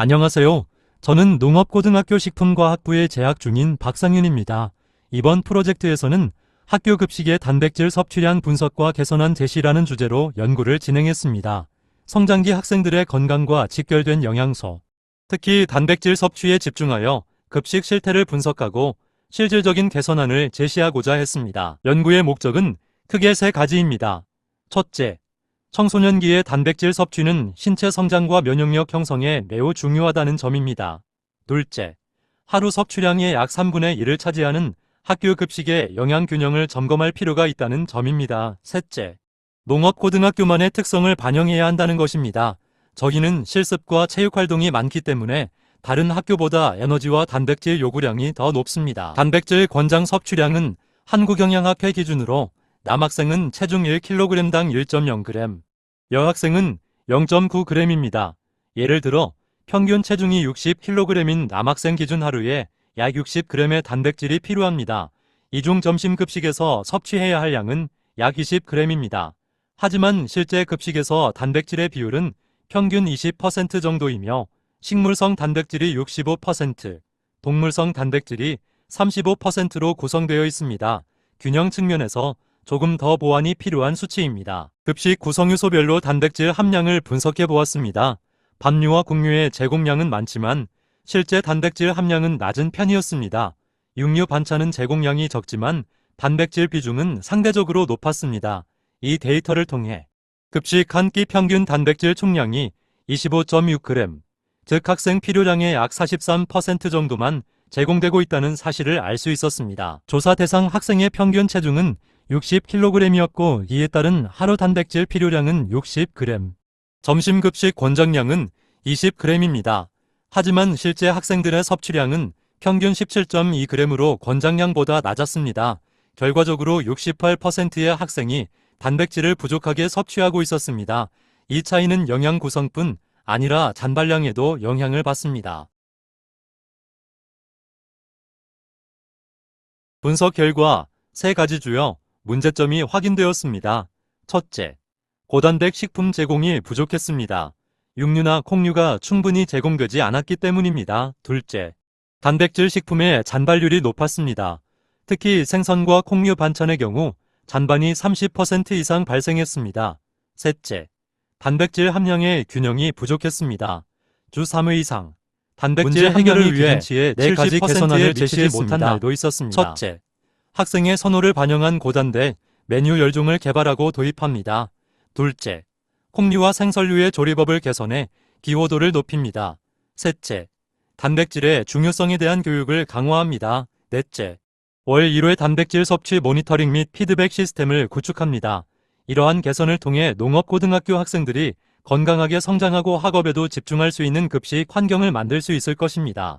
안녕하세요. 저는 농업고등학교 식품과학부에 재학 중인 박상윤입니다. 이번 프로젝트에서는 학교 급식의 단백질 섭취량 분석과 개선안 제시라는 주제로 연구를 진행했습니다. 성장기 학생들의 건강과 직결된 영양소, 특히 단백질 섭취에 집중하여 급식 실태를 분석하고 실질적인 개선안을 제시하고자 했습니다. 연구의 목적은 크게 세 가지입니다. 첫째, 청소년기의 단백질 섭취는 신체 성장과 면역력 형성에 매우 중요하다는 점입니다. 둘째, 하루 섭취량의 약 3분의 1을 차지하는 학교 급식의 영양 균형을 점검할 필요가 있다는 점입니다. 셋째, 농업고등학교만의 특성을 반영해야 한다는 것입니다. 저희는 실습과 체육 활동이 많기 때문에 다른 학교보다 에너지와 단백질 요구량이 더 높습니다. 단백질 권장 섭취량은 한국영양학회 기준으로 남학생은 체중 1kg당 1.0g, 여학생은 0.9g입니다. 예를 들어 평균 체중이 60kg인 남학생 기준 하루에 약 60g의 단백질이 필요합니다. 이중 점심 급식에서 섭취해야 할 양은 약 20g입니다. 하지만 실제 급식에서 단백질의 비율은 평균 20% 정도이며 식물성 단백질이 65%, 동물성 단백질이 35%로 구성되어 있습니다. 균형 측면에서 조금 더 보완이 필요한 수치입니다. 급식 구성요소별로 단백질 함량을 분석해 보았습니다. 밥류와 국류의 제공량은 많지만 실제 단백질 함량은 낮은 편이었습니다. 육류 반찬은 제공량이 적지만 단백질 비중은 상대적으로 높았습니다. 이 데이터를 통해 급식 한 끼 평균 단백질 총량이 25.6g, 즉 학생 필요량의 약 43% 정도만 제공되고 있다는 사실을 알 수 있었습니다. 조사 대상 학생의 평균 체중은 60kg이었고 이에 따른 하루 단백질 필요량은 60g. 점심 급식 권장량은 20g입니다. 하지만 실제 학생들의 섭취량은 평균 17.2g으로 권장량보다 낮았습니다. 결과적으로 68%의 학생이 단백질을 부족하게 섭취하고 있었습니다. 이 차이는 영양 구성뿐 아니라 잔발량에도 영향을 받습니다. 분석 결과 세 가지 주요 문제점이 확인되었습니다. 첫째, 고단백 식품 제공이 부족했습니다. 육류나 콩류가 충분히 제공되지 않았기 때문입니다. 둘째, 단백질 식품의 잔발률이 높았습니다. 특히 생선과 콩류 반찬의 경우 잔반이 30% 이상 발생했습니다. 셋째, 단백질 함량의 균형이 부족했습니다. 주 3회 이상 단백질 해결을 위해 네 가지 개선안을 제시해 못한 날도 있었습니다. 첫째, 학생의 선호를 반영한 고단백 메뉴 열종을 개발하고 도입합니다. 둘째, 콩류와 생선류의 조리법을 개선해 기호도를 높입니다. 셋째, 단백질의 중요성에 대한 교육을 강화합니다. 넷째, 월 1회 단백질 섭취 모니터링 및 피드백 시스템을 구축합니다. 이러한 개선을 통해 농업고등학교 학생들이 건강하게 성장하고 학업에도 집중할 수 있는 급식 환경을 만들 수 있을 것입니다.